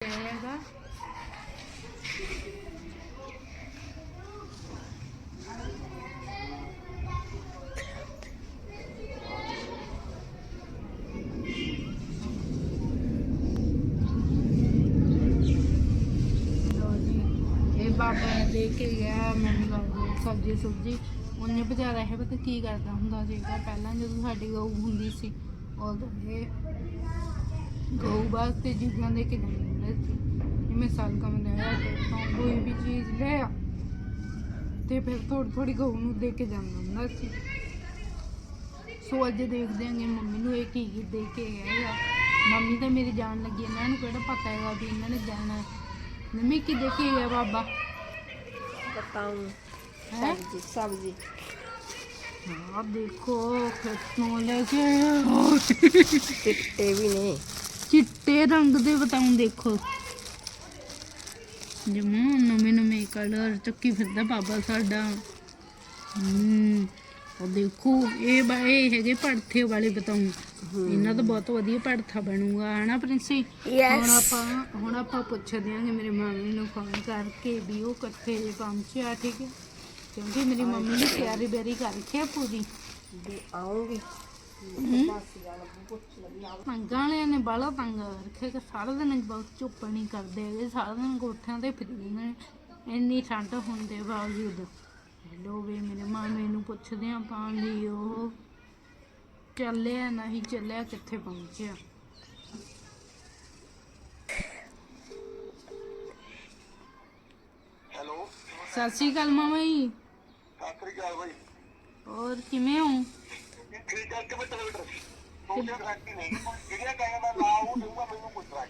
ਹੈਗਾ ਲਓ ਜੀ ਇਹ ਬਾਬਾ ਨੇ ਦੇ ਕੇ ਗਿਆ ਮੈਨੂੰ ਲੱਗਦਾ ਸਬਜ਼ੀ ਸੁਬਜੀ ਉਹਨੇ ਬਜ਼ਾਰਾ ਹੈ ਪਤਾ ਕੀ ਕਰਦਾ ਹੁੰਦਾ ਸੀਗਾ ਪਹਿਲਾਂ ਜਦੋਂ ਸਾਡੀ ਗਊ ਹੁੰਦੀ ਸੀ, ਉਦੋਂ ਇਹ ਗਊ ਵਾਸਤੇ ਚੀਜ਼ਾਂ ਦੇ ਕੇ ਜਾਂਦੇ ਹੁੰਦੇ ਸੀ ਜਿਵੇਂ ਸਲਗਮ ਲਿਆ ਤੋਂ ਕੋਈ ਵੀ ਚੀਜ਼ ਲਿਆ ਤੇ ਫਿਰ ਥੋੜੀ ਥੋੜੀ ਗਊ ਨੂੰ ਦੇ ਕੇ ਜਾਂਦਾ ਹੁੰਦਾ ਸੀ ਸੋ ਅੱਜ ਦੇਖਦੇ ਆਂਗੇ ਮੰਮੀ ਨੂੰ ਇਹ ਕੀ ਕੀ ਦੇ ਕੇ ਗਿਆ ਹੈਗਾ ਮੰਮੀ ਤਾਂ ਮੇਰੀ ਜਾਣ ਲੱਗੀ ਇਹਨਾਂ ਨੂੰ ਕਿਹੜਾ ਪਤਾ ਹੈਗਾ ਵੀ ਇਹਨਾਂ ਨੇ ਜਾਣਾ ਹੈ। ਮੰਮੀ ਕੀ ਦੇ ਕੇ ਗਿਆ ਬਾਬਾ बताऊं ਹੈ सब्जी सब्जी ਆ ਦੇਖੋ ਖੇਤੋਂ ਲੈ ਕੇ ਆਇਆ। चिट्टे भी नहीं ਚਿੱਟੇ ਰੰਗ ਦੇ ਬਤਾਉਂ ਦੇਖੋ। ਜਮਾ ਨਵੇਂ ਨਵੇਂ ਕਲਰ ਚੱਕੀ ਫਿਰਦਾ ਬਾਬਾ ਸਾਡਾ। ਹੂੰ ਦੇਖੋ ਇਹ ਬਾਏ ਹੈਗੇ ਪੜਥੇ ਵਾਲੇ ਬਤਾਉਂ। ਇਹਨਾਂ ਦਾ ਬਹੁਤ ਵਧੀਆ ਪੜਥਾ ਬਣੂਗਾ ਹਨਾ ਪ੍ਰਿੰਸੀ? ਹੁਣ ਆਪਾਂ ਹੁਣ ਆਪਾਂ ਪੁੱਛ ਦਿਆਂਗੇ ਮੇਰੇ ਮੰਮੀ ਨੂੰ ਫੋਨ ਕਰਕੇ ਵੀ ਉਹ ਕਿੱਥੇ ਪਹੁੰਚਿਆ ਠੀਕ ਹੈ? ਕਿਉਂਕਿ ਮੇਰੀ ਮੰਮੀ ਨੇ ਤਿਆਰੀ ਬੇਰੀ ਕਰਕੇ ਪੂਰੀ। ਆਉਂਗੀ ਮੰਗਾਂ ਵਾਲਿਆਂ ਨੇ ਬਾਲਾ ਤੰਗ ਰੱਖਿਆ ਕਿ ਸਾਰਾ ਦਿਨ ਬਹੁਤ ਚੁੱਪ ਨਹੀਂ ਕਰਦੇ ਹੈਗੇ ਸਾਰਾ ਦਿਨ ਕੋਠਿਆਂ ਤੇ ਫਿਰਦੇ ਨੇ। ਇੰਨੀ ਠੰਡ ਹੋਣ ਦੇ ਬਾਵਜੂਦ। ਹੈਲੋ ਵੀ ਮੇਰੇ ਮਾਮੇ ਨੂੰ ਪੁੱਛਦੇ ਆ ਪਾਣੀ ਉਹ ਚੱਲਿਆ ਨਹੀਂ ਚੱਲਿਆ ਕਿੱਥੇ ਪਹੁੰਚਿਆ? ਹੈਲੋ। ਸਤਿ ਸ਼੍ਰੀ ਅਕਾਲ ਮਾਮਾ ਜੀ। ਸਤਿ ਸ੍ਰੀ ਅਕਾਲ ਬਾਈ। ਹੋਰ ਕਿਵੇਂ ਹੋ? ਠੀਕ ਹੈ ਕਿਵੇਂ ਕਿਲੋਮੀਟਰ ਸੋਚਿਆ ਗਰੰਟੀ ਨਹੀਂ। ਜਿਹੜੀਆਂ ਕਹਿੰਦਾ ਮੈਂ ਲਾ ਉਹ ਦਊਗਾ ਮੈਨੂੰ ਪੁੱਛ ਰਿਹਾ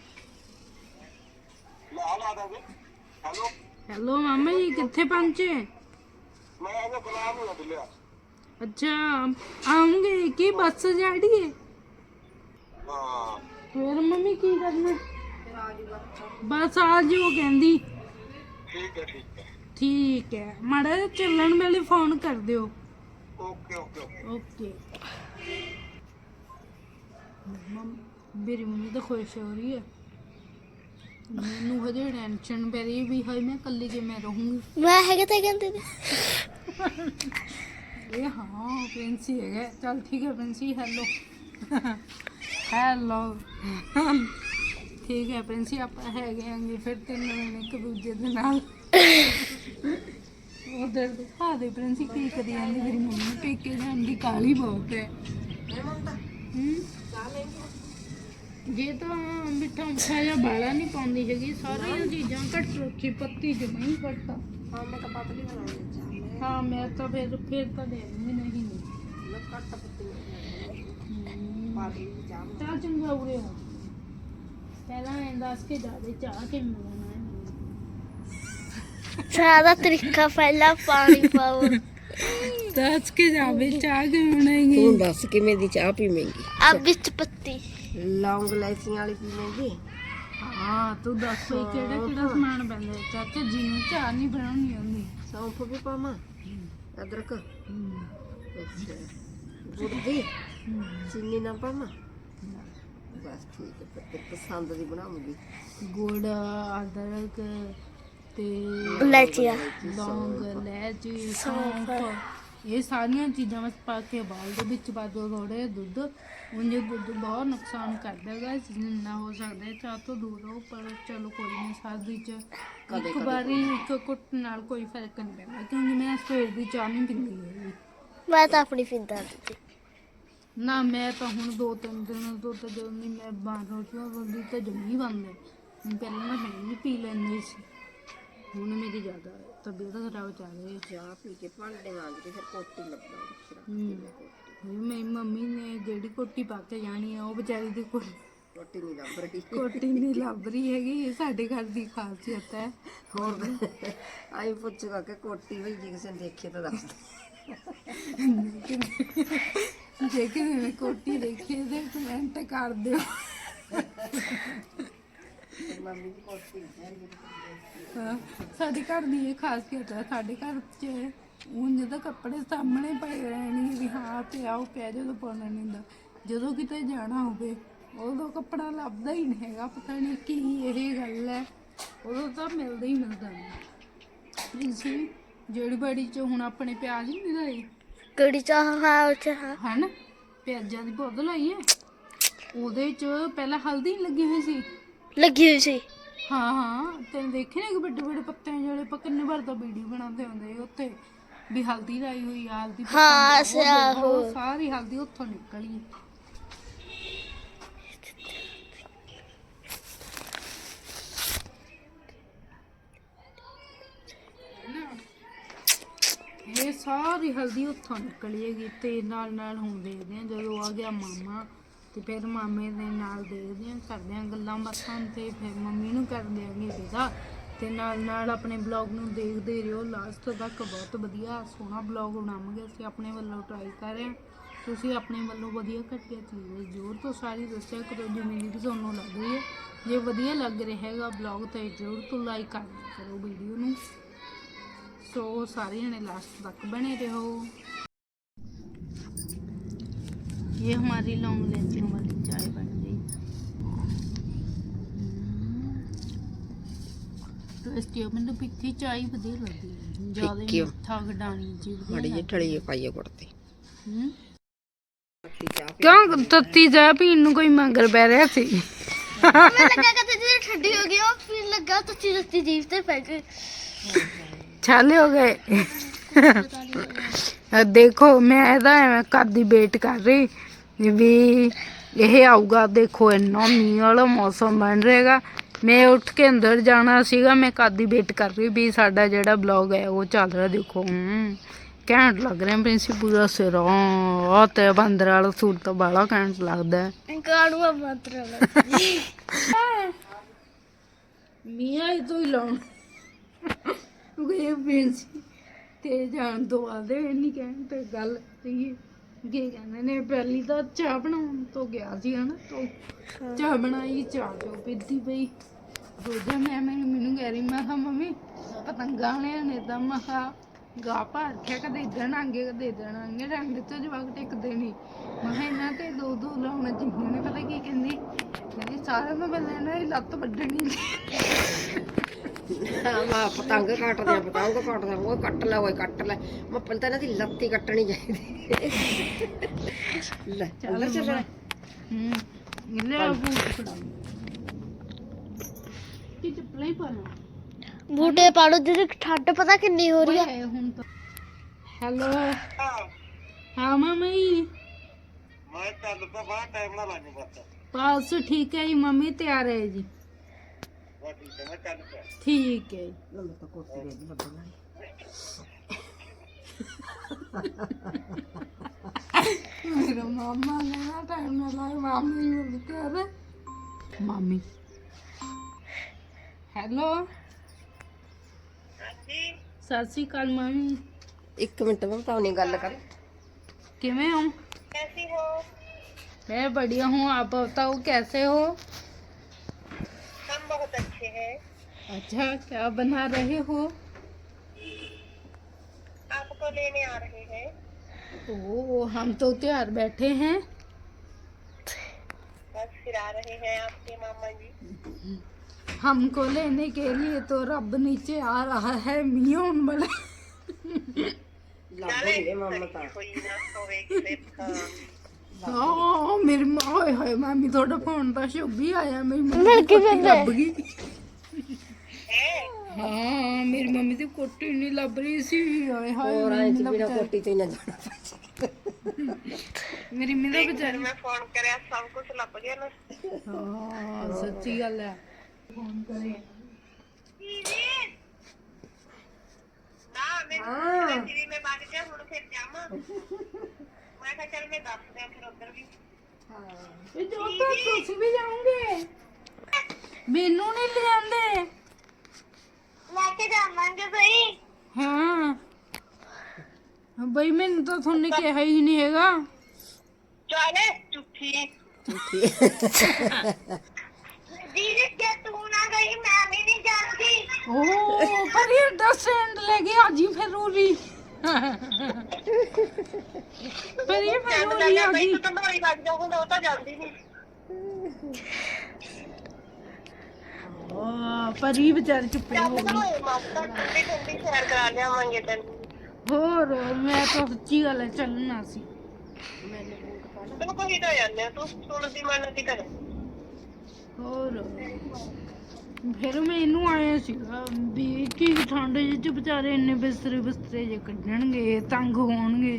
ਲਾ ਲਾ ਦਾਂਗੇ ਹੈਲੋ? ਹੈਲੋ ਮਾਮਾ ਜੀ ਕਿੱਥੇ ਪਹੁੰਚੇ? ਮੈਂ ਇਹਦਾ ਗੁਲਾਮ ਹੋਇਆ ਦਿੱਲਿਆ ਅੱਛਾ ਆਉਂਗੇ। ਕੀ ਬੱਸ ਜਾੜੀਏ ਹਾਂ। ਫਿਰ ਮੰਮੀ ਕੀ ਕਰਨਾ? ਬਸ ਆ ਜਿਓ ਕਹਿੰਦੀ। ਠੀਕ ਹੈ ਠੀਕ ਹੈ। ਠੀਕ ਹੈ। ਮਾੜਾ ਚੱਲਣ ਵੇਲੇ ਫੋਨ ਕਰ ਦਿਓ। okay okay okay okay mum ਮੇਰੀ ਮੰਮੀ ਤਾਂ ਖੁਸ਼ ਹੋ ਰਹੀ ਹੈ ਮੈਨੂੰ ਹਜੇ ਟੈਨਸ਼ਨ ਪੈ ਰਹੀ ਵੀ ਹਾਏ ਮੈਂ ਇਕੱਲੀ ਕਿਵੇਂ ਰਹੂੰਗੀ मैं है क्या कहते थे ਇਹ ਹਾਂ ਪ੍ਰਿੰਸੀ ਹੈਗਾ ਚਲ ਠੀਕ ਹੈ ਪ੍ਰਿੰਸੀ ਹੈਲੋ ਹੈਲੋ ਠੀਕ ਹੈ ਪ੍ਰਿੰਸੀ ਆਪਾਂ ਹੈਗੇ ਆਂਗੇ ਫਿਰ ਤਿੰਨ ਜਣੇ ਇੱਕ ਦੂਜੇ ਦੇ ਨਾਲ ਉਧਰ ਦਿਖਾ ਦੇ ਪ੍ਰਿੰਸੀ ਕੀ ਕਰੀ ਜਾਂਦੀ ਮੇਰੀ ਮੰਮੀ ਪੇਕੇ ਜਾਣ ਦੀ ਕਾਲੀ ਬਹੁਤ ਹੈ। ਜੇ ਤਾਂ ਮਿੱਠਾ ਮਿੱਠਾ ਜਾਂ ਬਾਲਾ ਨਹੀਂ ਪਾਉਂਦੀ ਹੈਗੀ ਸਾਰੀਆਂ ਚੀਜ਼ਾਂ ਘੱਟ ਰੋਕੀ ਪੱਤੀ ਜਮਾਈ ਘੱਟਾ ਹਾਂ ਮੈਂ ਤਾਂ ਪਤਲੀ ਬਣਾਉਣੀ ਹਾਂ ਮੈਂ ਤਾਂ ਫਿਰ ਫਿਰ ਤਾਂ ਦੇ ਨਹੀਂ ਮੈਂ ਘੱਟ ਪੱਤੀ ਪਾਲੀ ਚਾਹ। ਚੰਗਾ ਉਰੇ ਪਹਿਲਾਂ ਇਹ ਦੱਸ ਕੇ ਜਾ ਦੇ ਚਾਹ ਕਿਵੇਂ ਸਾਰਾ ਤਰੀਕਾ ਪਹਿਲਾਂ ਪਾਣੀ ਪਾਓ। ਦੱਸ ਕੇ ਜਾਵੇ ਚਾਹ ਕਿਵੇਂ ਬਣਾਏਗੀ ਤੂੰ ਦੱਸ ਕਿਵੇਂ ਦੀ ਚਾਹ ਪੀਵੇਂਗੀ? ਆ ਵਿੱਚ ਪੱਤੀ। ਲੌਂਗ ਲੈਸੀਆਂ ਵਾਲੀ ਪੀਵੇਂਗੀ? ਹਾਂ ਤੂੰ ਦੱਸ ਵੀ ਕਿਹੜਾ ਕਿਹੜਾ ਸਮਾਨ ਪੈਂਦਾ ਚਾਚਾ ਜੀ ਨੂੰ ਚਾਹ ਨਹੀਂ ਬਣਾਉਣੀ ਆਉਂਦੀ ਸੌਂਫ ਵੀ ਪਾਵਾਂ? ਅਦਰਕ? ਚੀਨੀ ਨਾ ਪਾਵਾਂ? ਬਸ ਠੀਕ ਹੈ ਪਸੰਦ ਦੀ ਬਣਾਉਂਗੀ। ਗੁੜ ਅਦਰਕ ਇਹ ਸਾਰੀਆਂ ਚੀਜ਼ਾਂ ਵਿੱਚ ਪਾ ਕੇ ਬਾਲ ਦੇ ਵਿੱਚ ਪਾ ਦਿਓ ਦੁੱਧ। ਉਂਝ ਦੁੱਧ ਬਹੁਤ ਨੁਕਸਾਨ ਕਰਦਾ ਹੈ ਜਿੰਨਾ ਹੋ ਸਕਦਾ ਹੈ। ਚਾਹ ਤੋਂ ਦੂਰ ਰਹੋ ਪਰ ਚਲੋ ਕੋਈ ਨਹੀਂ ਸਰਦੀ ਚ ਇੱਕ ਵਾਰੀ ਇੱਕ ਕੁੱਟ ਨਾਲ ਕੋਈ ਫ਼ਰਕ ਨਹੀਂ ਪੈਂਦਾ ਕਿਉਂਕਿ ਮੈਂ ਸਵੇਰ ਦੀ ਚਾਹ ਨਹੀਂ ਪੀਂਦੀ ਮੈਂ ਤਾਂ ਆਪਣੀ ਪੀਂਦਾ ਨਾ ਮੈਂ ਤਾਂ ਹੁਣ ਦੋ ਤਿੰਨ ਦਿਨ ਤੋਂ ਤਾਂ ਜਦੋਂ ਦੀ ਮੈਂ ਬਾਹਰ ਹੋ ਚੁੱਕੀ ਹਾਂ ਉਦੋਂ ਤਾਂ ਜੰਮੀ ਬੰਦ ਹੈ। ਪਹਿਲਾਂ ਮੈਂ ਨਹੀਂ ਪੀ ਲੈਂਦੀ ਸੀ। ਹੁਣ ਮੇਰੀ ਜ਼ਿਆਦਾ ਤਬੀਅਤ ਖਰਾਬ ਚੱਲ ਰਹੀ ਹੈ। ਚਾਹ ਪੀ ਕੇ ਭਾਂਡੇ ਮਾਂਜ ਕੇ ਫਿਰ ਕੋਟੀ ਲੱਭਾਂਗੀ ਫਿਰ ਹੂੰ। ਮੇਰੀ ਮੰਮੀ ਨੇ ਜਿਹੜੀ ਕੋਟੀ ਪਾ ਕੇ ਜਾਣੀ ਆ ਉਹ ਵਿਚਾਰੀ ਦੀ ਕੋ- ਰੋਟੀ ਨਹੀਂ ਲੱਭ ਰਹੀ। ਕੋਟੀ ਨਹੀਂ ਲੱਭ ਰਹੀ ਹੈਗੀ ਇਹ ਸਾਡੇ ਘਰ ਦੀ ਖਾਸੀਅਤ ਹੈ। ਹੋਰ ਆਈ ਪੁੱਛੂਗਾ ਕਿ ਕੋਟੀ ਹੋਈ ਜੀ ਕਿਸੇ ਨੇ ਦੇਖੀ ਤਾਂ ਦੱਸ ਜੇ ਕਿਸੇ ਨੇ ਕੋਟੀ ਦੇਖੀ ਤੇ ਕਮੈਂਟ ਕਰ ਦਿਓ। ਕੋਟੀ ਹਾਂ, ਸਾਡੇ ਘਰ ਦੀ ਇਹ ਖਾਸੀਅਤ ਹੈ ਸਾਡੇ ਘਰ 'ਚ ਉਂਝ ਤਾਂ ਕੱਪੜੇ ਸਾਹਮਣੇ ਪਏ ਰਹਿਣਗੇ ਵੀ ਹਾਂ ਤੇ ਆਓ ਪਿਆ ਜਦੋਂ ਪਾਉਣਾ ਨਹੀਂ ਹੁੰਦਾ ਜਦੋਂ ਕਿਤੇ ਜਾਣਾ ਹੋਵੇ ਉਦੋਂ ਕੱਪੜਾ ਲੱਭਦਾ ਹੀ ਨਹੀਂ ਹੈਗਾ ਪਤਾ ਨਹੀਂ ਕੀ ਇਹ ਗੱਲ ਹੈ ਉਦੋਂ ਤਾਂ ਮਿਲਦਾ ਹੀ ਮਿਲਦਾ ਨਹੀਂ। ਇਸੇ ਜਿਹੜੀ ਬੜੀ ਚ ਹੁਣ ਆਪਣੇ ਪਿਆਜ਼ ਨਹੀਂ ਮਿਲਦੇ ਕਿਹੜੀ ਚਾਹ ਹਾਂ ਉੱਚ ਹਾਂ। ਹਨ? ਪਿਆਜ਼ਾਂ ਦੀ ਬੋਤਲ ਆਈ ਹੈ? ਉਹਦੇ ਚ ਪਹਿਲਾਂ ਹਲਦੀ ਨੀ ਲੱਗੀ ਹੋਈ ਸੀ? ਲੱਗੀ ਹੋਈ ਸੀ। ਹਾਂ ਹਾਂ। ਤੈਨੂੰ ਦੇਖੇ ਨਾ ਕਿ ਵੱਡੇ ਵੱਡੇ ਪੱਤਿਆਂ ਜਿਹੜੇ ਆਪਾਂ ਕਿੰਨੇ ਵਾਰ ਵੀਡੀਓ ਬਣਾਉਂਦੇ ਹੁੰਦੇ ਸੀ ਉੱਥੇ। ਵੀ ਹਲਦੀ ਲਾਈ ਹੋਈ ਆ ਹਲਦੀ ਹਾਂ, ਦੀ, ਅਸੀਂ ਉਹ ਦੇਖੋ, ਆਹੋ। ਸਾਰੀ ਹਲਦੀ ਉੱਥੋਂ ਨਿਕਲੀ ਇਹ ਸਾਰੀ ਹਲਦੀ ਉੱਥੋਂ ਨਿਕਲੀ ਹੈਗੀ ਤੇ ਨਾਲ ਨਾਲ ਹੁਣ ਦੇਖਦੇ ਆ ਜਦੋਂ ਆ ਗਿਆ ਮਾਮਾ। ਤੇ ਫਿਰ ਮਾਮੇ ਦੇ ਨਾਲ ਦੇਖਦੇ ਹਾਂ, ਕਰਦੇ ਹਾਂ ਗੱਲਾਂ ਬਾਤਾਂ ਤੇ ਫਿਰ ਮੰਮੀ ਨੂੰ ਕਰਦੇ ਆਂਗੇ ਵਿਦਾ। ਤੇ ਨਾਲ ਨਾਲ ਆਪਣੇ ਬਲੌਗ ਨੂੰ ਦੇਖਦੇ ਰਹੋ। ਲਾਸਟ ਤੱਕ ਬਹੁਤ ਵਧੀਆ, ਸੋਹਣਾ ਬਲੌਗ ਬਣਾਵਾਂਗੇ ਅਸੀਂ ਆਪਣੇ ਵੱਲੋਂ ਟਰਾਈ ਕਰ ਰਹੇ ਹਾਂ। ਤੁਸੀਂ ਆਪਣੇ ਵੱਲੋਂ ਵਧੀਆ ਘਟਿਆ ਚੀਜ਼ ਜ਼ਰੂਰ ਤੋਂ ਸਾਰੀ ਦੱਸਿਆ ਕਰੋ ਜਿਵੇਂ ਦੀ ਤੁਹਾਨੂੰ ਲੱਗ ਰਹੀ ਹੈ। ਜੇ ਵਧੀਆ ਲੱਗ ਰਿਹਾ ਹੈਗਾ ਬਲੌਗ ਤੇ ਜ਼ਰੂਰ ਤੋਂ ਲਾਈਕ ਕਰ ਕਰੋ ਵੀਡੀਓ ਨੂੰ। ਸੋ ਸਾਰੇ ਜਣੇ ਲਾਸਟ ਤੱਕ ਬਣੇ ਰਹੋ। ये हमारी लॉन्ग लेंचिंग वाली चाय बन गई। ਟੇਸਟੀ ਉਹ ਮੈਨੂੰ ਪਿੱਕੀ ਚਾਈ ਵਧੀਆ ਲੱਗਦੀ ਹੈ ਜ਼ਿਆਦਾ ਮਿੱਠਾ ਗਡਾਣੀ ਜੀ ਮੜੀ ਜੇ ਢਲੀ ਕੋਈ ਮੰਗਰ ਪੈ ਰਿਹਾ ਸੀ ਹੋ ਗਏ ਦੇਖੋ ਮੈਂ ਇਹਦਾ ਐਵੇਂ ਕਰਦੀ ਵੇਟ ਕਰ ਰਹੀ ਵੀ ਇਹ ਆਊਗਾ, ਦੇਖੋ ਇੰਨਾ ਮੀਂਹ ਵਾਲਾ ਮੌਸਮ ਬਣ ਰਹੇਗਾ। ਮੈਂ ਉੱਠ ਕੇ ਅੰਦਰ ਜਾਣਾ ਸੀਗਾ, ਮੈਂ ਕਦ ਵੇਟ ਕਰ ਰਹੀ ਵੀ ਸਾਡਾ ਜਿਹੜਾ ਬਲੌਗ ਹੈ, ਉਹ ਚੱਲ ਰਿਹਾ, ਦੇਖੋ ਘੈਂਟ ਲੱਗ ਰਿਹਾ ਪ੍ਰਿੰਸੀ ਪੂਰਾ ਸਿਰਾਂ ਤੇ ਬੰਦਰ ਵਾਲਾ ਸੂਟ ਤਾਂ ਬਾਲਾ ਘੈਂਟ ਲੱਗਦਾ। ਹੈ ਕਾਣੂਆ ਮੰਤਰ ਲੱਗੀ ਮੀਆਂ ਹੀ ਤੋਂ ਹੀ ਲਾਉਣ। ਉਹ ਪ੍ਰਿੰਸੀ ਤੇ ਜਾਣ ਤੋਂ ਬਾਅਦ ਇਹ ਨਹੀਂ ਕਹਿਣ ਤੇ ਗੱਲ ਸੀ ਕੀ ਕਹਿੰਦੇ ਨੇ ਪਹਿਲੀ ਤਾਂ ਚਾਹ ਬਣਾਉਣ ਤੋਂ ਗਿਆ ਸੀ ਹਨਾ ਤੋਂ ਚਾਹ ਬਣਾਈ ਚਾਹ ਜੋ ਪੀਤੀ ਪਈ। ਦੂਜਾ ਮੈਂ ਮੈਨੂੰ ਮੈਨੂੰ ਕਹਿ ਰਹੀ ਮੈਂ ਕਿਹਾ ਮੰਮੀ ਪਤੰਗਾਂ ਨੇ ਨੇ ਤਾਂ ਮੈਂ ਕਿਹਾ ਗਾ ਭਰ ਕੇ ਕਦੇ ਇਧਰ ਨਾਂਗੇ ਕਦੇ ਇਧਰ ਨਾਂਗੇ ਰੰਗ ਤੇ ਜਵਾਕ ਟਿਕਦੇ ਨਹੀਂ ਮੈਂ ਕਿਹਾ ਇਹਨਾਂ ਤੇ ਦੋ ਦੋ ਲਾਉਣਾ ਜਿੰਨੇ ਨੇ ਪਤਾ ਕੀ ਕਹਿੰਦੀ? ਕਹਿੰਦੀ ਸਾਰਿਆਂ ਤੋਂ ਪਹਿਲਾਂ ਇਹਨਾਂ ਦੀ ਲੱਤ ਵੱਢਣੀ ਮੈਂ ਪਤੰਗ ਕੱਟਦੇ ਆ ਪਤੰਗ ਕੱਟਦੇ ਆ ਉਹ ਕੱਟ ਲੈ ਓਏ ਕੱਟ ਲੈ। ਮੈਂ ਪਹਿਲਾਂ ਤਾਂ ਇਹਨਾਂ ਦੀ ਲੱਤੀ ਕੱਟਣੀ ਚਾਹੀਦੀ। ਲੈ ਚੱਲ ਹੂੰ ਬੂਟ ਫੜਾ ਕੀ ਚੱਪਲਾਂ ਹੀ ਪਾਣਾ ਬੂਟੇ ਪਾੜੋ ਦੀਦੀ ਠੰਡ ਪਤਾ ਕਿੰਨੀ ਹੋ ਰਹੀ ਆ। ਓਏ ਹੁਣ ਤਾਂ ਹੈਲੋ। ਹਾਂ। ਹਾਂ ਮੰਮੀ। ਮੈਂ ਚੱਲ ਤਾਂ ਬਾਹਰ ਟਾਈਮ ਨਾਲ ਲਾਣੀ ਬਸ। ਬਸ ਠੀਕ ਹੈ ਜੀ ਮੰਮੀ ਤਿਆਰ ਹੈ ਜੀ। ਬਸ ਠੀਕ ਹੈ ਮੈਂ ਚੱਲ ਪਿਆ ਠੀਕ ਹੈ ਜੀ। ਮੈਂ ਤਾਂ ਕੁਰਸੀ ਦੇ ਦੀ ਬੱਦਲ ਮੇਰਾ ਮਾਮਾ ਨਾ ਟਾਈਮ ਨਾਲ ਲਾਏ ਮਾਮੀ ਨੂੰ ਤਿਆਰ ਹੈ ਮਾਮੀ ਹੈਲੋ ਸਤਿ ਸ਼੍ਰੀ ਅਕਾਲ ਮਾਮੀ ਇੱਕ ਮਿੰਟ ਮੈਂ ਤਾਂ ਨਹੀਂ ਗੱਲ ਕਰ ਕਿਵੇਂ ਹੋ कैसी हो मैं बढ़िया हूँ आप बताओ कैसे हो अच्छा क्या बना रहे हो? आपको लेने आ रहे हैं। ओ हम तो तैयार बैठे हैं। बस फिर आ रहे हैं आपके मामा जी। हमको लेने के लिए तो रब नीचे आ रहा है मियोन बड़े तो हाँ, मेरी माँ होए होए मामी थोड़ा फ़ोन पर शुभ भी आया मेरी मम्मी लड़की ਹਾਂ ਮੇਰੀ ਮੰਮੀ ਦੀ ਕੋਟੀ ਨਹੀਂ ਲੱਭ ਰਹੀ ਸੀ। ਹਾਏ ਹਾਏ ਹੋਰ ਆਏ ਜੀ ਮੈਨੂੰ ਬਿਨਾ ਕੋਟੀ ਤੋਂ ਨਾ ਜਾਣਾ ਮੇਰੀ ਮੰਮੀ ਵਿਚਾਰੀ ਮੈਂ ਫੋਨ ਕਰਿਆ ਸਭ ਕੁਝ ਲੱਭ ਗਿਆ ਨਾ। ਹਾਂ ਸੱਚੀ ਗੱਲ ਹੈ। ਫੋਨ ਕਰੇ। ਮੈਂ ਕਿਹਾ ਚੱਲ ਮੈਂ ਦੱਸ ਦਿਆਂ ਫਿਰ ਉੱਧਰ ਵੀ। ਹਾਂ। ਇਹ ਜੋ ਤਾਂ ਤੁਸੀਂ ਵੀ ਜਾਓਗੇ? ਮੈਨੂੰ ਨਹੀਂ ਲਿਆਂਦੇ। भाई। हाँ। मैं तो थोने के है ही नहीं हैगा। चले चुप्पी दीदी क्या तू ना गई? मैं भी नहीं जाती ओ पर ये 10 सेंट ले गया ही फिर रोली। पर ये फिर रोली आज ही तो तुम्हारी बात जाऊँगा तो जल्दी नहीं। ਆ ਪਰੀ ਵਿਚਾਰੀ ਚੁੱਪੇ ਹੋ ਗਈ ਓਏ ਮਾਤਾ ਠੰਡੀ ਠੰਡੀ ਸੈਰ ਕਰਾ ਲਿਆਵਾਂਗੇ ਤੈਨੂੰ। ਹੋਰ ਮੈਂ ਤਾਂ ਸੱਚੀ ਗੱਲ ਹੈ ਚੱਲਣਾ ਸੀ। ਤੈਨੂੰ ਕੋਈ ਤਾਂ ਜਾਂਦੇ ਆ ਤੂੰ ਸੁਣਦੀ ਮੰਨਦੀ ਕਰ ਹੋਰ ਫਿਰ ਮੈਨੂੰ ਆਇਆ ਸੀਗਾ ਵੀ ਕੀ ਠੰਡ ਜਿਹੇ ਚ ਵਿਚਾਰੇ ਇੰਨੇ ਬਿਸਤਰੇ ਬਿਸਤਰੇ ਜੇ ਕੱਢਣਗੇ ਤੰਗ ਹੋਣਗੇ।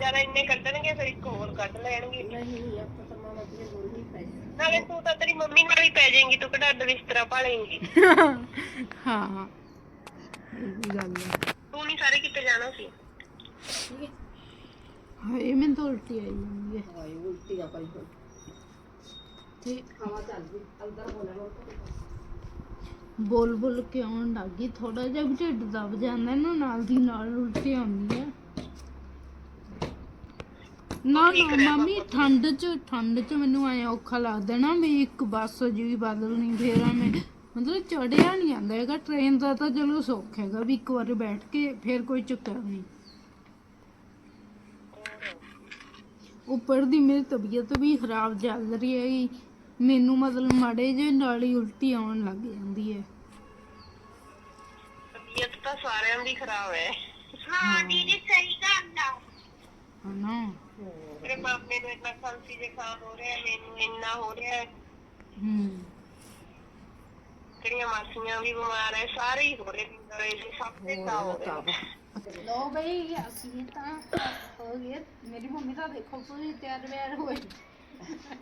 ਜਦ ਇੰਨੇ ਕੱਢਣਗੇ ਫਿਰ ਇੱਕ ਹੋਰ ਕੱਢ ਲੈਣਗੇ। ਨਹੀਂ ਆਪਾਂ ਤਾਂ ਮਾਮਾ ਤੇਰੇ ਕੋਲ ਨਹੀਂ ਪੈ ਨਾਲੇ ਤੂੰ ਤਾਂ ਤੇਰੀ ਮੰਮੀ ਨਾਲ ਹੀ ਪੈ ਜਾਏਂਗੀ ਤੂੰ ਕਿਹੜਾ ਅੱਡ ਬਿਸਤਰਾ ਭਾਲੇਂਗੀ? ਹਾਂ ਇਹ ਵੀ ਗੱਲ ਹੈ ਤੂੰ ਨਹੀਂ ਸਾਰੇ ਕਿਤੇ ਜਾਣਾ ਸੀ? ਹਾਏ ਮੈਨੂੰ ਤਾਂ ਉਲਟੀ ਆਈ ਜਾਂਦੀ ਹੈ। ਹਾਏ ਉਲਟੀ ਤੇ ਹਵਾ ਗਈ ਅੰਦਰ ਬੋਲਣਾ ਬੋਲ ਬੋਲ ਕੇ ਆਉਣ ਲੱਗੀ ਥੋੜਾ ਜਿਹਾ ਵੀ ਢਿੱਡ ਦਬ ਜਾਂਦਾ ਨਾ ਨਾਲ ਦੀ ਨਾਲ ਉਲਟੀ ਆਉਂਦੀ ਹੈ ਨਾ ਨਾ ਮੰਮੀ ਠੰਡ ਚ ਠੰਡ ਚ ਮੈਨੂੰ ਐ ਔਖਾ ਲੱਗਦਾ ਨਾ ਵੀ ਇੱਕ ਬੱਸ ਜੀ ਬਦਲਣੀ ਫੇਰ ਐਵੇਂ ਮਤਲਬ ਚੜਿਆ ਨਹੀਂ ਜਾਂਦਾ ਹੈਗਾ। ਟ੍ਰੇਨ ਦਾ ਤਾਂ ਚਲੋ ਸੌਖ ਹੈਗਾ ਵੀ ਇੱਕ ਵਾਰ ਬੈਠ ਕੇ ਫੇਰ ਕੋਈ ਚੱਕਰ ਨਹੀਂ ਉੱਪਰ ਦੀ ਮੇਰੀ ਤਬੀਅਤ ਵੀ ਖਰਾਬ ਚੱਲ ਰਹੀ ਹੈਗੀ। ਮੈਨੂੰ ਮਤਲਬ ਮਾੜੇ ਜੇ ਨਾਲ ਹੀ ਉਲਟੀ ਆਉਣ ਲੱਗ ਜਾਂਦੀ ਹੈ। ਤਬੀਅਤ ਤਾਂ ਸਾਰਿਆਂ ਦੀ ਖਰਾਬ ਹੈ। ਹਾਂ ਦੀਦੀ ਸਹੀ ਗੱਲ ਆ। ਹਨਾ ਮੇਰੇ ਮਾਮੇ ਨੂੰ ਇੰਨਾ ਖਾਂਸੀ ਜ਼ੁਕਾਮ ਹੋ ਰਿਹਾ ਮੈਨੂੰ ਇੰਨਾ ਹੋ ਰਿਹਾ ਹੈ। ਹੂੰ ਤੇਰੀਆਂ ਮਾਸੀਆਂ ਵੀ ਬਿਮਾਰ ਹੈ ਸਾਰੇ ਹੀ ਹੋ ਰਹੇ ਨੇ ਜੀ ਸਭ ਦੇ ਤਾਂ ਹੋ ਰਿਹਾ ਲੋ ਬਈ ਅਸੀਂ ਤਾਂ ਹੋ ਗਏ ਮੇਰੀ ਮੰਮੀ ਤਾਂ ਦੇਖੋ ਪੂਰੀ ਤਿਆਰ ਵਿਆਰ ਹੋਈ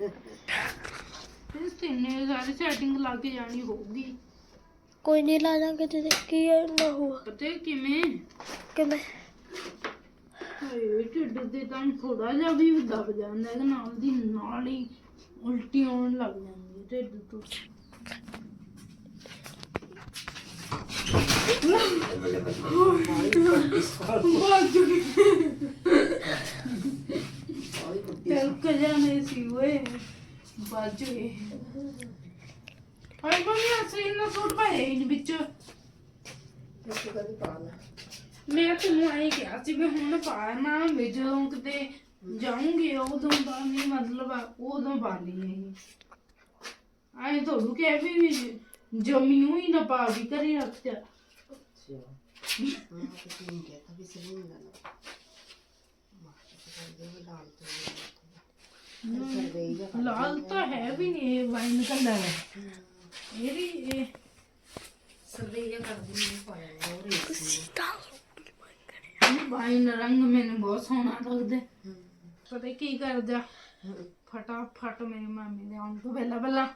ਤੇ ਤਿੰਨੇ ਸਾਰੀ ਸੈਟਿੰਗ ਲਾ ਕੇ ਜਾਣੀ ਹੋਊਗੀ ਕੋਈ ਨਹੀਂ ਲਾ ਜਾਗੇ ਤੇ ਕੀ ਨਾ ਹੁਆ ਪਤਾ ਕਿਵੇਂ ਕਿ ਮੈਂ ਹਾਏ, ਢਿੱਡ ਦੇ ਤਾਂ ਥੋੜਾ ਜਿਹਾ ਵੀ ਦਬ ਜਾਂਦਾ ਹੈ ਨਾਲ ਦੀ ਨਾਲ ਹੀ ਉਲਟੀ ਆਉਣ ਲੱਗ ਜਾਂਦੀ ਹੈ ਢਿੱਡ ਤੋਂ। ਤਿਲਕ ਜਾਣੇ ਸੀ ਓਏ ਬਾਜੂ ਇਹ ਹਾਏ ਮੰਮੀ ਅਸੀਂ ਇਹਨਾਂ ਸੂਟ ਪਾਏ ਹੀ ਨਹੀਂ ਵਿੱਚ। ਇੱਥੇ ਕਦੀ ਪਾਣਾ ਮੈਂ ਤੈਨੂੰ ਆਈ ਕਿਹਾ ਸੀ ਵੀ ਹੁਣ ਪਾਣਾ ਵੀ ਜਦੋਂ ਕਿਤੇ ਜਾਉਂਗੇ ਉਦੋਂ ਪਾਣੀ ਮਤਲਬ ਆ, ਉਦੋਂ ਪਾਣੀ ਹੈ ਆਏ ਤੁਹਾਨੂੰ ਕਿਹਾ ਵੀ ਵੀ ਜਮੀਨ ਹੀ ਨਾ ਪਾ ਵੀ ਕਰੀ ਰੱਖ ਜਾ। ਅੱਛਾ। ਮੈਂ ਤਾਂ ਤੈਨੂੰ ਕਹਿਤਾ ਵੀ ਸਹੀ ਨਹੀਂ ਲੈਣਾ ਲਾਲ ਤਾਂ ਹੈ ਵੀ ਨਹੀਂ ਇਹ ਵਾਈਨ ਕਲਰ ਹੈ। ਇਹਦੀ ਇਹ ਸਰਦੇ ਜਿਹਾ ਕਰਦੀ ਨਹੀਂ ਪਾਇਆ ਹੋਰ ਵਾਈਨ ਰੰਗ ਮੈਨੂੰ ਬਹੁਤ ਸੋਹਣਾ ਲੱਗਦਾ। ਪਤਾ ਕੀ ਕਰਦਾ? ਫਟਾਫਟ ਮੇਰੇ ਮਾਮੇ ਦੇ ਆਉਣ ਤੋਂ ਪਹਿਲਾਂ ਪਹਿਲਾਂ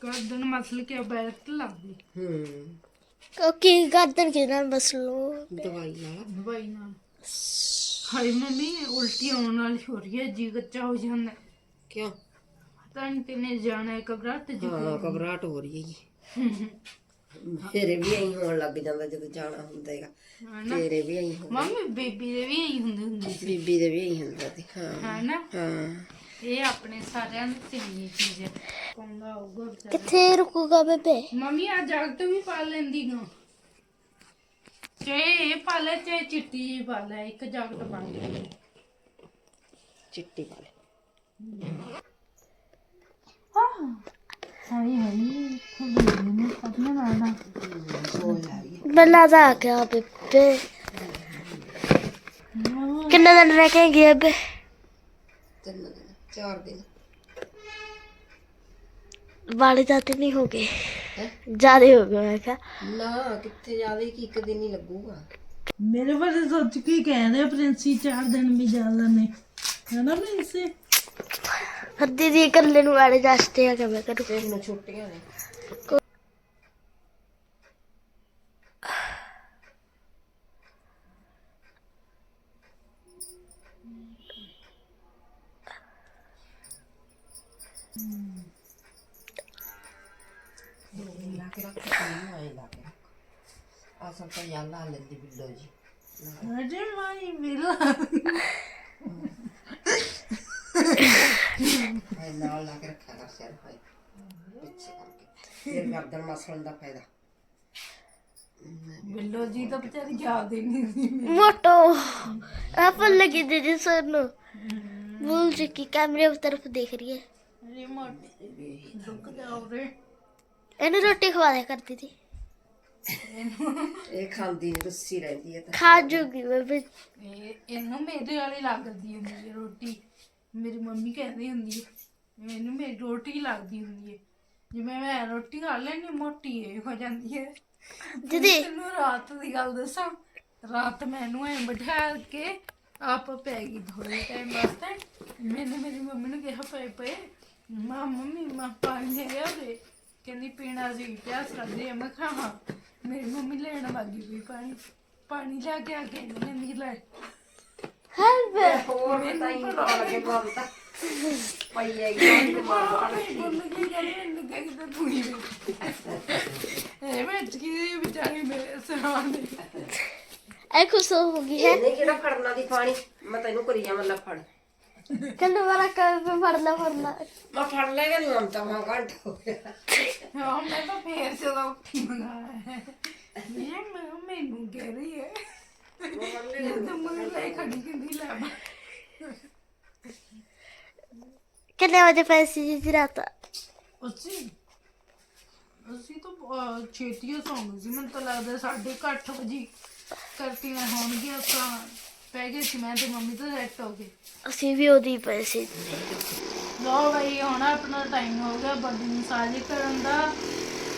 ਕਰਦਨ ਮਸਲ ਕੇ ਬੈਠ ਲੱਗਦੀ ਹੂੰ। ਕੀ ਗਰਦਨ ਕੇ ਨਾਲ ਬਸ ਲੋ ਦਵਾਈ ਨਾਲ। ਦਵਾਈ ਨਾਲ। ਹਾਏ ਮੰਮੀ ਉਲਟੀ ਆਉਣ ਵਾਲੀ ਹੋ ਰਹੀ ਹੈ ਜੀ ਕੱਚਾ ਹੋ ਜਾਂਦਾ। ਕਿਉਂ? ਪਤਾ ਨਹੀਂ ਤੈਨੇ ਜਾਣਾ ਹੈ ਘਬਰਾਹਟ ਜੀ ਹਾਂ ਘਬਰਾਹਟ ਹੋ ਰਹੀ ਹੈ ਜੀ। ਤੇਰੇ ਵੀ ਐਂ ਹੋਣ ਲੱਗ ਜਾਂਦਾ ਜਦੋਂ ਜਾਣਾ ਹੁੰਦਾ ਹੈਗਾ। ਹਨਾ? ਤੇਰੇ ਵੀ ਐਂ ਹੋ ਮੰਮੀ ਬੇਬੀ ਦੇ ਵੀ ਇਹੀ ਹੁੰਦੇ ਹੁੰਦੇ ਸੀ। ਬੀਬੀ ਦੇ ਵੀ ਐਂ ਹੁੰਦਾ ਸੀ ਹਾਂ। ਹਨਾ? ਹਾਂ। ਇਹ ਆਪਣੇ ਸਾਰਿਆਂ ਦੀ ਚੰਗੀ ਚੀਜ਼ ਹੈ। ਵਿਚਾਰਾ ਕਿੱਥੇ ਰੁਕੂਗਾ ਬੇਬੇ? ਮੰਮੀ ਆ ਜੈਕਟ ਵੀ ਪਾ ਲੈਂਦੀ ਗਾ ਚਾਹੇ ਇਹ ਪਾ ਲੈ ਚਾਹੇ ਚਿੱਟੀ ਜੀ ਪਾ ਲੈ ਇੱਕ ਜੈਕਟ ਪਾ ਲੈ। ਚਿੱਟੀ ਵਾਲੇ ਹਾਈ ਨਾ ਹੋ ਜਾ ਰਹੀ ਹੈ ਬਣਾ ਦਾ ਗਿਆ ਬੇਬੇ ਕਿੰਨੇ ਦਿਨ ਰਹਿ ਕੇ ਗਏ ਬੇ ਤਿੰਨ ਦਿਨ ਚਾਰ ਦਿਨ ਵਾਲੇ ਜਾਤੇ ਨਹੀਂ ਹੋ ਗਏ? ਜਿਆਦੇ ਹੋ ਗਏ ਮੈਂ ਕਿਹਾ ਨਾ ਕਿੱਥੇ ਜਾਵੇ ਕਿ ਇੱਕ ਦਿਨ ਹੀ ਲੱਗੂਗਾ। ਮੇਰੇ ਬਾਰੇ ਸੋਚ ਕੇ ਕਹਿੰਦੇ ਪ੍ਰਿੰਸੀ ਚਾਰ ਦਿਨ ਵੀ ਜ਼ਿਆਦਾ ਨੇ ਹੈ ਨਾ ਪ੍ਰਿੰਸੀ? ਫਿਰ ਦੀਦੀ ਇਕੱਲੇ ਨੂੰ ਵਾਲੇ ਜਾਸਤੇ ਆ ਕੇ ਮੈਂ ਕਰੂ ਤੇ ਹੁਣ ਛੁੱਟੀਆਂ ਨੇ। ਲਾ ਕੇ ਰੱਖ ਕੇ ਆਏ ਲਾ ਕੇ ਆ। ਨਾਲ ਲਾ ਕੇ ਰੱਖਿਆ ਕਰ ਸਿਰ ਭਾਈ ਪਿੱਛੇ ਕਰਕੇ ਇਹ ਗਰਦਨ ਮਸਲਣ ਦਾ ਫਾਇਦਾ ਬਿੱਲੋ ਜੀ ਤਾਂ ਵਿਚਾਰੀ ਜਾਗਦੀ ਨਹੀਂ ਸੀ ਮੋਟੋ ਐਪਲ ਲਗੀ ਦੇ ਜੀ ਸਰ ਨੂੰ ਬੋਲ ਜੀ ਕਿ ਕੈਮਰੇ ਉਸ ਤਰਫ ਦੇਖ ਰਹੀ ਹੈ ਰਿਮੋਟ ਰੁਕ ਜਾਓ ਰੇ ਇਹਨੂੰ ਰੋਟੀ ਖਵਾਇਆ ਕਰਦੀ ਸੀ ਇਹ ਖਾਂਦੀ ਨਹੀਂ ਰੱਸੀ ਰਹਿੰਦੀ ਹੈ ਤਾਂ ਖਾ ਜੂਗੀ ਮੈਂ ਵੀ ਇਹ- ਇਹਨੂੰ ਮੇਰੇ ਵਾਲੀ ਲੱਗਦੀ ਹੁੰਦੀ ਹੈ ਰੋਟੀ ਮੇਰੀ ਮੰਮੀ ਕਹਿੰਦੀ ਹੁੰਦੀ ਹੈ ਮੈਨੂੰ ਮੇਰੀ ਰੋਟੀ ਲੱਗਦੀ ਹੁੰਦੀ ਹੈ ਜਿਵੇਂ ਮੈਂ ਰੋਟੀ ਖਾ ਲੈਣੀ ਮੋਟੀ ਇਹ ਹੋ ਜਾਂਦੀ ਹੈ ਦੀਦੀ। ਤੈਨੂੰ ਰਾਤ ਦੀ ਗੱਲ ਦੱਸਾਂ ਰਾਤ ਮੈਨੂੰ ਐ ਬਿਠਾ ਕੇ ਆਪ ਪੈ ਗਈ ਥੋੜੇ ਟਾਈਮ ਵਾਸਤੇ। ਮੈਨੂੰ ਮੇਰੀ ਮੰਮੀ ਨੂੰ ਕਿਹਾ ਪਏ ਪਏ ਮਾਂ ਮੰਮੀ ਮਾਂ ਪਾਣੀ ਹੈਗਾ ਵੇ ਕਹਿੰਦੀ ਪੀਣਾ ਸੀ ਪਿਆਸ ਲੱਗਦੀ ਹੈ ਮੈਂ ਹਾਂ। ਮੇਰੀ ਮੰਮੀ ਲੈਣ ਲੱਗੀ ਵੀ ਪਾਣੀ। ਪਾਣੀ ਲਿਆ ਕੇ ਆ ਕੇ ਕਹਿੰਦੀ ਲੈ। ਹੈਲਪ ਹੋਰ ਪਤਾ ਹੀ ਨਹੀਂ ਪਤਾ ਲੱਗੇ ਬੋਲਦਾ ਪਈ ਹੈਗੀ ਪਾਣੀ ਬੋਲ ਕੇ ਕਹਿੰਦੀ ਮੈਨੂੰ ਕਹਿੰਦੀ ਤੂੰ ਹੀ ਇਹ ਮੇਰੇ ਸਰਾਣੇ। ਇਹ ਖੁਸ਼ ਹੋ ਗਈ ਹੈ। ਇਹਨੇ ਕਿਹੜਾ ਫੜਨਾ ਦੀ ਪਾਣੀ? ਮੈਂ ਤੈਨੂੰ ਕਰੀ ਜਾਵਾਂ ਲੈ ਫੜ। ਕਹਿੰਦਾ ਮੇਰਾ ਕਰ ਫੜਨਾ ਫੜਨਾ। ਮੈਂ ਫੜ ਲੈਗਾ ਨਹੀਂ ਮਮਤਾ ਮਾਂ ਘੰਟ ਹੋ ਗਿਆ। ਹਾਂ ਮੈਂ ਤਾਂ ਫੇਰ ਜਦੋਂ ਉੱਠੀ ਮੰਗਾਇਆ ਹੈ। ਇਹ ਮੈਂ ਮੈਨੂੰ ਕਹਿ ਰਹੀ ਹੈ? ਕਿੰਨੇ ਵਜੇ ਪੈਸੇ ਜੀ ਰਾਤ? ਅਸੀਂ? ਅਸੀਂ ਤਾਂ ਅਹ, ਛੇਤੀ ਹੀ ਸੌਂ ਗਏ ਸੀ। ਮੈਨੂੰ ਤਾਂ ਲੱਗਦਾ ਸਾਢੇ ਕੁ ਅੱਠ ਵਜੇ ਕਰਤੀਆਂ ਹੋਣਗੀਆਂ ਤਾਂ ਪੈ ਗਏ ਸੀ। ਮੈਂ ਤੇ ਮੰਮੀ ਤਾਂ ਸੈੱਟ ਹੋ ਗਏ। ਅਸੀਂ ਵੀ ਉਹਦੀ ਪੈਸੇ ਲੋ ਬਈ ਹੁਣ ਆਪਣਾ ਟਾਈਮ ਹੋ ਗਿਆ। ਬੜੀ ਮਸਾਜ ਕਰਨ ਦਾ।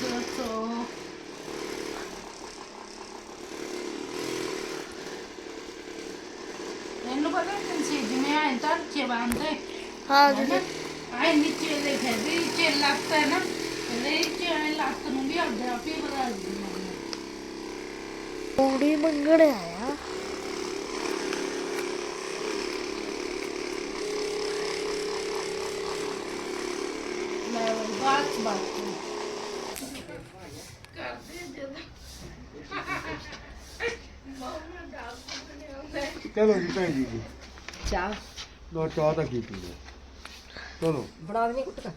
ਤੇ ਸੋ ਇਹਨੂੰ ਪਤਾ ਨਹੀਂ ਸੀ ਜਿਵੇਂ ਐਂ ਤਾਂ ਚਬਾਂਦੇ ਹਾਂ। ਹੈ ਦੀਦੀ ਨਾ ਐ ਨੀਚੇ ਦੇਖੇ ਵੀ ਨੀਚੇ ਲੱਤ ਹੈ ਨਾ ਇਹਦੇ ਨੀਚੇ ਐਂ ਲੱਤ ਨੂੰ ਵੀ ਆਪਦੇ ਆਪ ਹੀ। ਬਣਾ ਦਿੰਦੀ ਪੂੜੀ ਮੰਗਣ ਆਇਆ ਲੈ ਬਈ ਬਾਤ ਬਾਤ ਕਰਦੇ ਜਦੋਂ ਚਲੋ ਜੀ ਭੈਣ ਜੀ ਜੀ ਚਾਹ ਲੋ ਚਾਹ ਤਾਂ ਕੀ ਪੀਣੀ ਚਲੋ ਬਣਾ ਦੇ ਕੁੱਟਕਾ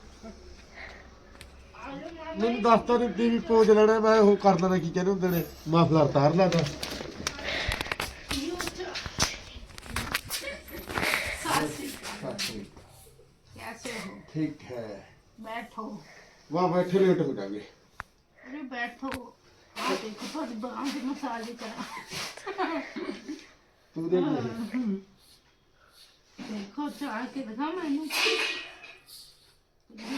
ਮੈਨੂੰ ਦੱਸਤਾ ਨਹੀਂ ਟੀਵੀ ਪੋਜ ਲੈਣਾ ਮੈਂ ਉਹ ਕਰ ਲੈਣਾ ਕੀ ਕਹਿੰਦੇ ਹੁੰਦੇ ਨੇ ਮਫਲਰ ਤਾਰ ਲੈਣਾ कैसे हो ਠੀਕ ਹੈ बैठो ਵਾਹ ਬੈਠੇ ਲੇਟ ਹੋ ਜਾਗੇ अरे बैठो आ देखो थोड़ी बांह की मसाज करा तू देख ले देखो तो आके दिखा मैंने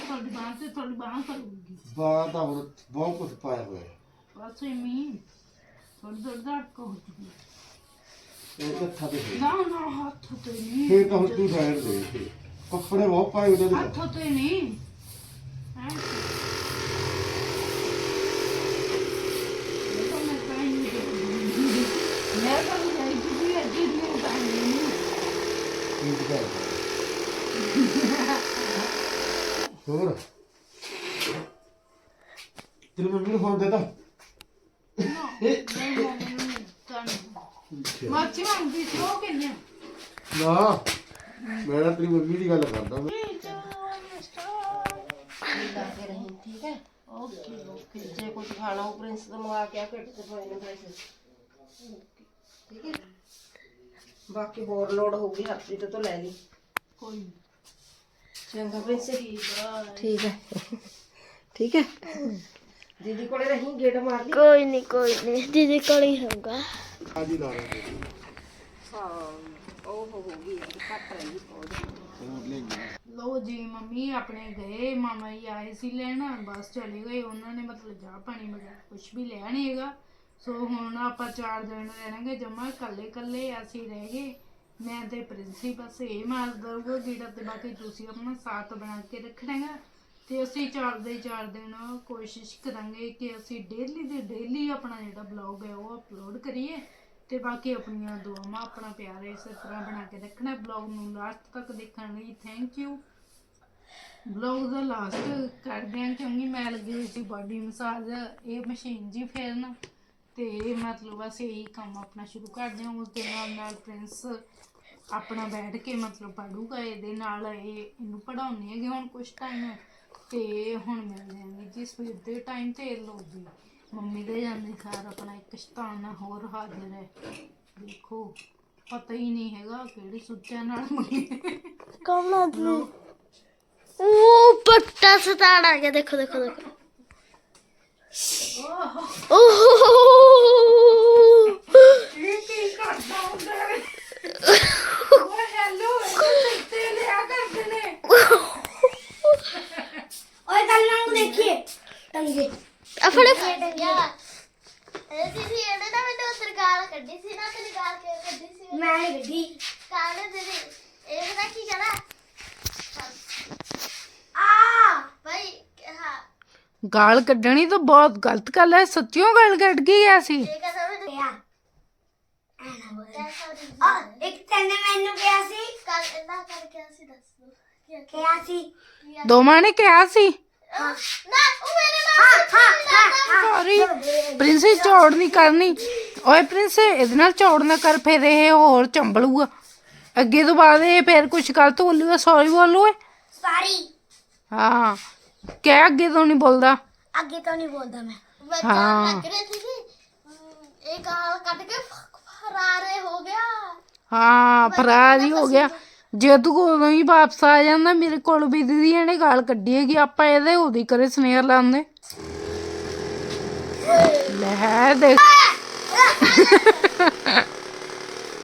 थोड़ी बाँस से थोड़ी बाँस करूँगी बात औरत बहुत कुछ पाया हुआ है बस ये मीन थोड़ी थोड़ी दांत को हो चुकी एक अच्छा तो है ना ना हाथ तो नहीं फिर तो तू ठहर दे कपड़े बहुत पाए उधर। हाथ तो नहीं हाँ। ਚੱਲ ਹੋਰ? ਤੇਰੇ ਮੰਮੀ ਨੂੰ ਫੋਨ ਦੇਦਾ ਮਾਚੀ ਮੰਗਦੀ ਸੀ ਉਹ ਕਿੰਨੇ ਨਾ ਮੈਂ ਨਾ ਤੇਰੀ ਮੰਮੀ ਦੀ ਗੱਲ ਕਰਦਾ ਮੈਂ ਕੇ ਰਹੀ ਠੀਕ ਹੈ ਓਕੇ ਓਕੇ। ਜੇ ਕੁਝ ਖਾਣਾ ਹੋ ਪ੍ਰਿੰਸ ਤੋਂ ਮੰਗਾ ਕੇ ਆ ਕਿਟ ਤੇ ਪਾਣੀ ਪ੍ਰਿੰਸ ਠੀਕ ਹੈ? ਬਾਕੀ ਹੋਰ ਲੋੜ ਹੋਊਗੀ ਹਰਪ੍ਰੀਤ ਤੋਂ ਲੈ ਲਈ ਕੋਈ ਨੀ। ਚੰਗਾ ਪ੍ਰਿੰਸ ਠੀਕ ਆ ਠੀਕ ਹੈ ਠੀਕ ਹੈ ਦੀਦੀ ਕੋਲੇ ਰਹੀ ਗੇਟ ਮਾਰ ਲਈ ਕੋਈ ਨਹੀਂ ਕੋਈ ਨਹੀਂ ਦੀਦੀ ਕੋਲ ਹੀ ਰਹੂੰਗਾ ਅੱਜ ਹੀ ਲਾ ਲਾਂਗੇ ਹਾਂ ਉਹ ਹੋ ਗਈ ਘੱਟ ਰਹੀ ਪੌਦ ਹੋਰ ਲੈਂਗੇ ਲੋ ਜੀ ਮੰਮੀ ਆਪਣੇ ਗਏ ਮਾਮਾ ਜੀ ਆਏ ਸੀ ਲੈਣ ਬਸ ਚਲੇ ਗਏ ਉਹਨਾਂ ਨੇ ਮਤਲਬ ਚਾਹ ਪਾਣੀ ਵਗੈਰਾ ਕੁਝ ਵੀ ਲਿਆ ਨਹੀਂ ਹੈਗਾ ਸੋ ਹੁਣ ਆਪਾਂ ਚਾਰ ਦਿਨ ਰਹਿਣਗੇ, ਜਮਾ ਇਕੱਲੇ ਇਕੱਲੇ ਅਸੀਂ ਰਹਿ ਗਏ। ਮੈਂ ਤੇ ਪ੍ਰਿੰਸੀ ਬਸ ਇਹ ਮਾਰ ਦਊਗਾ ਗੀੜਾ ਤੇ ਬਾਕੀ ਤੁਸੀਂ ਆਪਣਾ ਸਾਥ ਬਣਾ ਕੇ ਰੱਖਣਾ ਹੈਗਾ ਤੇ ਅਸੀਂ ਚਾਰ ਦੇ ਚਾਰ ਦਿਨ ਕੋਸ਼ਿਸ਼ ਕਰਾਂਗੇ ਕਿ ਅਸੀਂ ਡੇਲੀ ਦੇ ਡੇਲੀ ਆਪਣਾ ਜਿਹੜਾ ਬਲੌਗ ਹੈ ਉਹ ਅਪਲੋਡ ਕਰੀਏ ਤੇ ਬਾਕੀ ਆਪਣੀਆਂ ਦੁਆਵਾਂ, ਆਪਣਾ ਪਿਆਰ ਇਸੇ ਤਰ੍ਹਾਂ ਬਣਾ ਕੇ ਰੱਖਣਾ। ਬਲੌਗ ਨੂੰ ਲਾਸਟ ਤੱਕ ਦੇਖਣ ਲਈ ਥੈਂਕ ਯੂ ਬਲੌਗ ਦਾ ਲਾਸਟ ਕਰਦੇ ਹਾਂ ਕਿਉਂਕਿ ਮੈਂ ਲੱਗੀ ਹੋਈ ਸੀ ਬਾਡੀ ਮਸਾਜ ਇਹ ਮਸ਼ੀਨ ਜੀ ਫੇਰਨ। ਤੇ ਮਤਲਬ ਅਸੀਂ ਇਹੀ ਕੰਮ ਆਪਣਾ ਸ਼ੁਰੂ ਕਰਦੇ ਹਾਂ ਉਸ ਦੇ ਨਾਲ ਨਾਲ ਪ੍ਰਿੰਸ ਆਪਣਾ ਬੈਠ ਕੇ ਮਤਲਬ ਪੜੂਗਾ ਇਹਦੇ ਨਾਲ ਇਹ ਇਹਨੂੰ ਪੜਾਉਣੇ ਹੈਗੇ ਹੁਣ ਕੁਝ ਟਾਈਮ ਤੇ ਹੁਣ ਮਿਲ ਜਾਣਗੇ ਜੀ ਸਵੇਰ ਦੇ ਟਾਈਮ ਤੇ ਲੋ ਜੀ ਮੰਮੀ ਦੇ ਜਾਂਦੇ ਘਰ ਆਪਣਾ ਇੱਕ ਸ਼ਤਾਨਾ ਹੋਰ ਹਾਜ਼ਰ ਹੈ। ਦੇਖੋ ਪਤਾ ਹੀ ਨਹੀਂ ਹੈਗਾ ਕਿਹੜੇ ਸੁੱਚਿਆਂ ਨਾਲ ਮੰਗੇ ਕੌਣ ਆਦਮੀ ਉਹ ਪੱਟਾ ਸਤਾੜ ਆ ਗਿਆ ਦੇਖੋ ਦੇਖੋ ਦੇਖੋ। ਓਹ ਇਹ ਕੀ ਕਰਦਾ ਹੁੰਦਾ ਹੈ ਓਏ ਹੈਲੋ ਤੇ ਲਿਆ ਕਰਦੇ ਨੇ ਓਏ ਕੱਲ ਨੂੰ ਦੇਖੀਏ ਟੰਗੇ ਆਪਣੇ ਟੰਗਿਆ ਇਹ ਦੀਦੀ ਇਹਨੇ ਨਾ ਮੈਨੂੰ ਉਧਰ ਗਾਲ ਕੱਢੀ ਸੀ ਨਾ ਤੇਰੀ ਗਾਲ ਕਿਉਂ ਕੱਢੀ ਸੀ ਮੈਂ ਨਹੀਂ ਕੱਢੀ ਕਾਹਨੇ ਦੀਦੀ ਇਹ ਪਤਾ ਕੀ ਕਰਾ ਆ ਭਾਈ ਹਾਂ ਗਾਲ ਕੱਢਣੀ ਤਾਂ ਬਹੁਤ ਗਲਤ ਗੱਲ ਹੈ ਸੱਚਿਓ ਗਾਲ ਕੱਢ ਗਈ ਐਸੀ ਇਹ ਕਹਦਾ ਮੈਨੂੰ ਕਿਹਾ ਆ ਇੱਕ ਤੈਨੇ ਮੈਨੂੰ ਕਿਹਾ ਸੀ। ਕੱਲ ਇਹਨਾਂ ਕਰ ਕਿਹਾ ਸੀ ਦੱਸ ਦੋ। ਕਿਹਾ ਸੀ। ਦੋਵਾਂ ਨੇ ਕਿਹਾ ਸੀ। ਨਾ ਉਹ ਮੇਰੇ ਨਾਲ ਹਾਂ ਹਾਂ ਸੌਰੀ ਪ੍ਰਿੰਸੈਸ ਚੌੜ ਨਹੀਂ ਕਰਨੀ। ਓਏ ਪ੍ਰਿੰਸ ਇਹਦੇ ਨਾਲ ਚੌੜ ਨਾ ਕਰ ਫਿਰ ਇਹ ਹੋਰ ਚੰਬਲੂਗਾ। ਅੱਗੇ ਤੋਂ ਬਾਅਦ ਇਹ ਫਿਰ ਕੁਝ ਗਲਤ ਬੋਲੂਗਾ ਸੌਰੀ ਬੋਲੂ ਓਏ। ਸਾਰੀ ਹਾਂ। ਕਹਿ ਅੱਗੇ ਤੋਂ ਨਹੀਂ ਬੋਲਦਾ। ਅੱਗੇ ਤੋਂ ਨਹੀਂ ਬੋਲਦਾ ਮੈਂ। ਹਾਂ। ਲੱਗ ਰਿਹਾ ਸੀ ਕਿ ਇਹ ਗਾਲ ਕੱਢ ਕੇ ਫ- ਫਰਾਰੇ ਹੋ ਗਿਆ। ਹਾਂ ਫਰਾਰ ਹੀ ਹੋ ਗਿਆ। ਜੇ ਤੂੰ ਉਦੋਂ ਹੀ ਵਾਪਸ ਆ ਜਾਂਦਾ ਮੇਰੇ ਕੋਲ ਵੀ ਦੀਦੀ ਇਹਨੇ ਗਾਲ ਕੱਢੀ ਹੈਗੀ ਆਪਾਂ ਇਹਦੇ ਉਹਦੀ ਕਰੇ ਸਨੇਹ ਲਾਉਂਦੇ। ਲੈ ਦੇਖ।